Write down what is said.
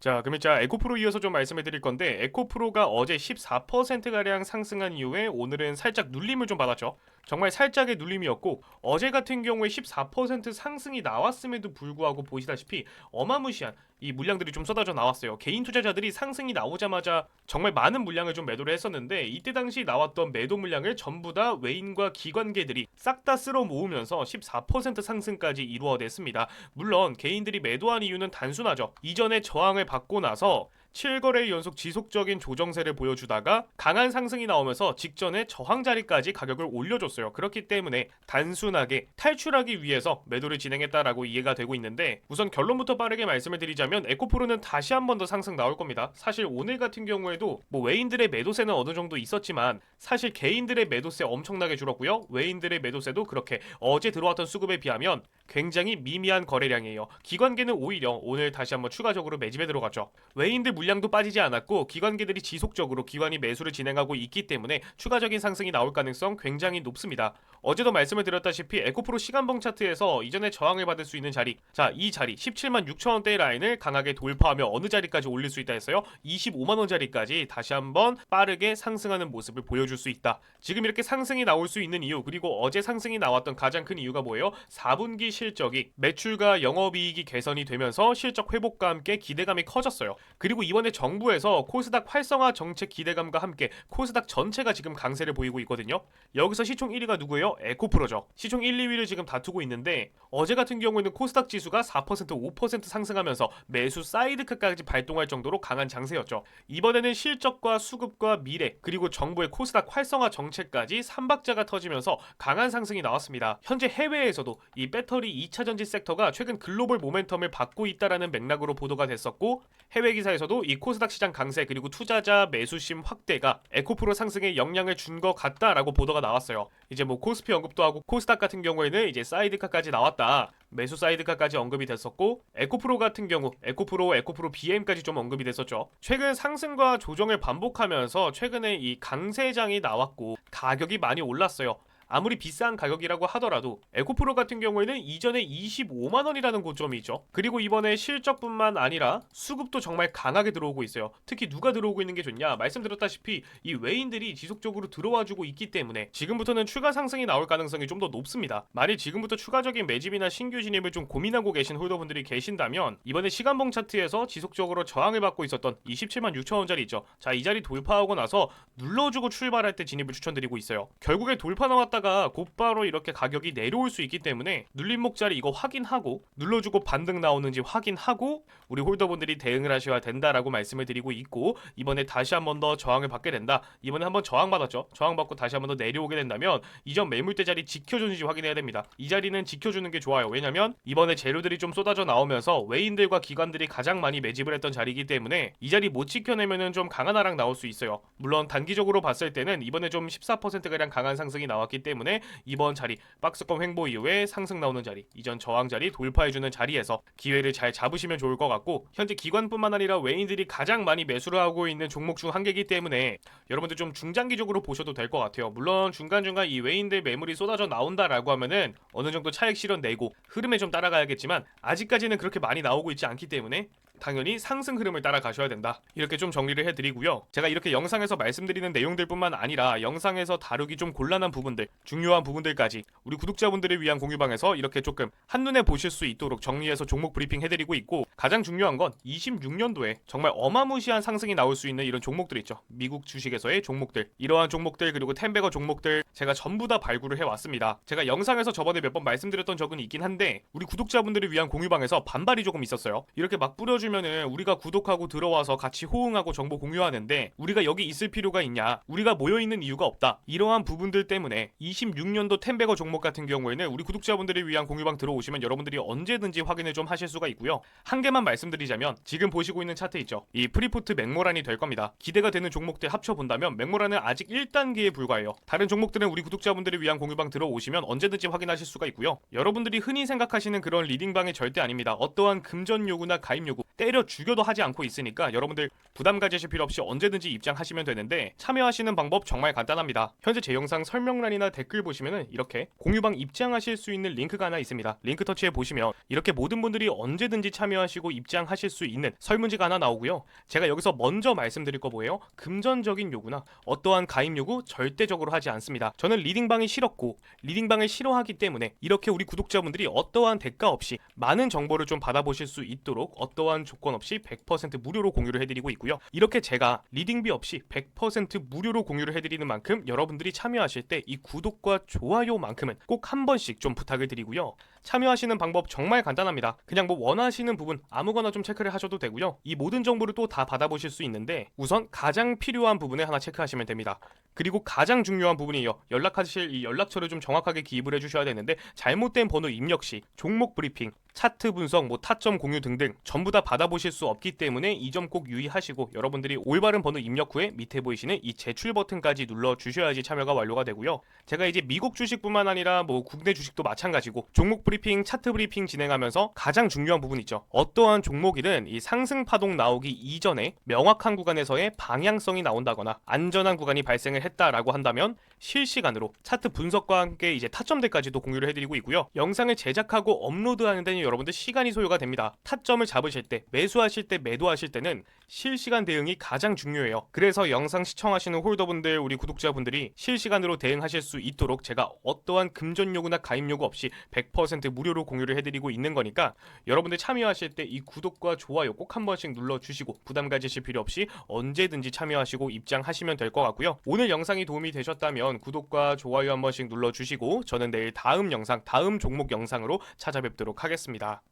자, 그럼 자 에코프로 이어서 좀 말씀해 드릴 건데 에코프로가 어제 14%가량 상승한 이후에 오늘은 살짝 눌림을 좀 받았죠. 정말 살짝의 눌림이었고 어제 같은 경우에 14% 상승이 나왔음에도 불구하고 보시다시피 어마무시한 이 물량들이 좀 쏟아져 나왔어요. 개인 투자자들이 상승이 나오자마자 정말 많은 물량을 좀 매도를 했었는데 이때 당시 나왔던 매도 물량을 전부 다 외인과 기관계들이 싹 다 쓸어 모으면서 14% 상승까지 이루어냈습니다. 물론 개인들이 매도한 이유는 단순하죠. 이전에 저항을 받고 나서 7거래 연속 지속적인 조정세를 보여주다가 강한 상승이 나오면서 직전에 저항 자리까지 가격을 올려줬어요. 그렇기 때문에 단순하게 탈출하기 위해서 매도를 진행했다라고 이해가 되고 있는데 우선 결론부터 빠르게 말씀을 드리자면 에코프로는 다시 한 번 더 상승 나올 겁니다. 사실 오늘 같은 경우에도 뭐 외인들의 매도세는 어느 정도 있었지만 사실 개인들의 매도세 엄청나게 줄었고요. 외인들의 매도세도 그렇게 어제 들어왔던 수급에 비하면 굉장히 미미한 거래량이에요. 기관계는 오히려 오늘 다시 한번 추가적으로 매집에 들어갔죠. 외인들 물량도 빠지지 않았고 기관계들이 지속적으로 기관이 매수를 진행하고 있기 때문에 추가적인 상승이 나올 가능성 굉장히 높습니다. 어제도 말씀을 드렸다시피 에코프로 시간봉 차트에서 이전에 저항을 받을 수 있는 자리 자 이 자리 17만 6천 원대의 라인을 강하게 돌파하며 어느 자리까지 올릴 수 있다 했어요? 25만 원짜리까지 다시 한번 빠르게 상승하는 모습을 보여줄 수 있다. 지금 이렇게 상승이 나올 수 있는 이유 그리고 어제 상승이 나왔던 가장 큰 이유가 뭐예요? 4분기 실적이 매출과 영업이익이 개선이 되면서 실적 회복과 함께 기대감이 커졌어요. 그리고 이번에 정부에서 코스닥 활성화 정책 기대감과 함께 코스닥 전체가 지금 강세를 보이고 있거든요 여기서 시총 1위가 누구예요? 에코프로죠. 시총 1, 2위를 지금 다투고 있는데 어제 같은 경우에는 코스닥 지수가 4% 5% 상승하면서 매수 사이드카까지 발동할 정도로 강한 장세였죠. 이번에는 실적과 수급과 미래 그리고 정부의 코스닥 활성화 정책까지 삼박자가 터지면서 강한 상승이 나왔습니다. 현재 해외에서도 이 배터리 2차 전지 섹터가 최근 글로벌 모멘텀을 받고 있다라는 맥락으로 보도가 됐었고 해외 기사에서도 이 코스닥 시장 강세 그리고 투자자 매수심 확대가 에코프로 상승에 영향을 준 것 같다라고 보도가 나왔어요. 이제 뭐 코스피 언급도 하고 코스닥 같은 경우에는 이제 사이드카까지 나왔다. 매수 사이드카까지 언급이 됐었고 에코프로 같은 경우 에코프로 에코프로 BM까지 좀 언급이 됐었죠. 최근 상승과 조정을 반복하면서 최근에 이 강세장이 나왔고 가격이 많이 올랐어요. 아무리 비싼 가격이라고 하더라도 에코프로 같은 경우에는 이전에 25만 원이라는 고점이 있죠. 그리고 이번에 실적뿐만 아니라 수급도 정말 강하게 들어오고 있어요. 특히 누가 들어오고 있는 게 좋냐? 말씀드렸다시피 이 외인들이 지속적으로 들어와주고 있기 때문에 지금부터는 추가 상승이 나올 가능성이 좀 더 높습니다. 만일 지금부터 추가적인 매집이나 신규 진입을 좀 고민하고 계신 홀더분들이 계신다면 이번에 시간봉 차트에서 지속적으로 저항을 받고 있었던 27만 6천 원짜리 있죠. 자, 이 자리 돌파하고 나서 눌러주고 출발할 때 진입을 추천드리고 있어요. 결국에 돌파 나왔다 가 곧바로 이렇게 가격이 내려올 수 있기 때문에 눌림목 자리 이거 확인하고 눌러주고 반등 나오는지 확인하고 우리 홀더분들이 대응을 하셔야 된다라고 말씀을 드리고 있고 이번에 다시 한 번 더 저항을 받게 된다. 이번에 한번 저항 받았죠. 저항 받고 다시 한 번 더 내려오게 된다면 이전 매물대 자리 지켜주는지 확인해야 됩니다. 이 자리는 지켜주는 게 좋아요. 왜냐면 이번에 재료들이 좀 쏟아져 나오면서 외인들과 기관들이 가장 많이 매집을 했던 자리이기 때문에 이 자리 못 지켜내면은 좀 강한 하락 나올 수 있어요. 물론 단기적으로 봤을 때는 이번에 좀 14%가량 강한 상승이 나왔기 때문에 이번 자리 박스권 횡보 이후에 상승 나오는 자리 이전 저항 자리 돌파해주는 자리에서 기회를 잘 잡으시면 좋을 것 같고 현재 기관뿐만 아니라 외인들이 가장 많이 매수를 하고 있는 종목 중 한 개이기 때문에 여러분들 좀 중장기적으로 보셔도 될 것 같아요. 물론 중간중간 이 외인들 매물이 쏟아져 나온다라고 하면은 어느 정도 차익 실현 내고 흐름에 좀 따라가야겠지만 아직까지는 그렇게 많이 나오고 있지 않기 때문에 당연히 상승 흐름을 따라 가셔야 된다. 이렇게 좀 정리를 해드리고요. 제가 이렇게 영상에서 말씀드리는 내용들뿐만 아니라 영상에서 다루기 좀 곤란한 부분들, 중요한 부분들까지 우리 구독자분들을 위한 공유방에서 이렇게 조금 한눈에 보실 수 있도록 정리해서 종목 브리핑 해드리고 있고 가장 중요한 건 26년도에 정말 어마무시한 상승이 나올 수 있는 이런 종목들 있죠. 미국 주식에서의 종목들, 이러한 종목들 그리고 텐베거 종목들 제가 전부 다 발굴을 해왔습니다. 제가 영상에서 저번에 몇 번 말씀드렸던 적은 있긴 한데 우리 구독자분들을 위한 공유방에서 반발이 조금 있었어요. 이렇게 막 뿌려주 면은 우리가 구독하고 들어와서 같이 호응하고 정보 공유하는데 우리가 여기 있을 필요가 있냐? 우리가 모여 있는 이유가 없다. 이러한 부분들 때문에 26년도 텐베거 종목 같은 경우에는 우리 구독자분들을 위한 공유방 들어오시면 여러분들이 언제든지 확인을 좀 하실 수가 있고요. 한 개만 말씀드리자면 지금 보시고 있는 차트 있죠. 이 프리포트 맥모란이 될 겁니다. 기대가 되는 종목들 합쳐 본다면 맥모란은 아직 1단계에 불과해요. 다른 종목들은 우리 구독자분들을 위한 공유방 들어오시면 언제든지 확인하실 수가 있고요. 여러분들이 흔히 생각하시는 그런 리딩방이 절대 아닙니다. 어떠한 금전 요구나 가입 요구 때려 죽여도 하지 않고 있으니까 여러분들 부담 가지실 필요 없이 언제든지 입장하시면 되는데 참여하시는 방법 정말 간단합니다. 현재 제 영상 설명란이나 댓글 보시면은 이렇게 공유방 입장하실 수 있는 링크가 하나 있습니다. 링크 터치해 보시면 이렇게 모든 분들이 언제든지 참여하시고 입장하실 수 있는 설문지가 하나 나오고요. 제가 여기서 먼저 말씀드릴 거 뭐예요? 금전적인 요구나 어떠한 가입 요구 절대적으로 하지 않습니다. 저는 리딩방이 싫었고 리딩방을 싫어하기 때문에 이렇게 우리 구독자분들이 어떠한 대가 없이 많은 정보를 좀 받아보실 수 있도록 어떠한 조건 없이 100% 무료로 공유를 해드리고 있고요. 이렇게 제가 리딩비 없이 100% 무료로 공유를 해드리는 만큼 여러분들이 참여하실 때 이 구독과 좋아요만큼은 꼭 한 번씩 좀 부탁을 드리고요. 참여하시는 방법 정말 간단합니다. 그냥 뭐 원하시는 부분 아무거나 좀 체크를 하셔도 되고요. 이 모든 정보를 또 다 받아보실 수 있는데 우선 가장 필요한 부분에 하나 체크하시면 됩니다. 그리고 가장 중요한 부분이요. 연락하실 이 연락처를 좀 정확하게 기입을 해주셔야 되는데 잘못된 번호 입력 시 종목 브리핑, 차트 분석, 뭐 타점 공유 등등 전부 다 받아보실 수 없기 때문에 이 점 꼭 유의하시고 여러분들이 올바른 번호 입력 후에 밑에 보이시는 이 제출 버튼까지 눌러 주셔야지 참여가 완료가 되고요. 제가 이제 미국 주식뿐만 아니라 뭐 국내 주식도 마찬가지고 종목 브리핑, 차트 브리핑 진행하면서 가장 중요한 부분 있죠. 어떠한 종목이든 이 상승 파동 나오기 이전에 명확한 구간에서의 방향성이 나온다거나 안전한 구간이 발생을 했다라고 한다면 실시간으로 차트 분석과 함께 이제 타점대까지도 공유를 해드리고 있고요. 영상을 제작하고 업로드하는 데는 여러분들 시간이 소요가 됩니다. 타점을 잡으실 때, 매수하실 때, 매도하실 때는 실시간 대응이 가장 중요해요. 그래서 영상 시청하시는 홀더분들, 우리 구독자분들이 실시간으로 대응하실 수 있도록 제가 어떠한 금전 요구나 가입 요구 없이 100% 무료로 공유를 해드리고 있는 거니까 여러분들 참여하실 때 이 구독과 좋아요 꼭 한 번씩 눌러주시고 부담 가지실 필요 없이 언제든지 참여하시고 입장하시면 될 것 같고요. 오늘 영상이 도움이 되셨다면 구독과 좋아요 한 번씩 눌러주시고 저는 내일 다음 영상, 다음 종목 영상으로 찾아뵙도록 하겠 습니다.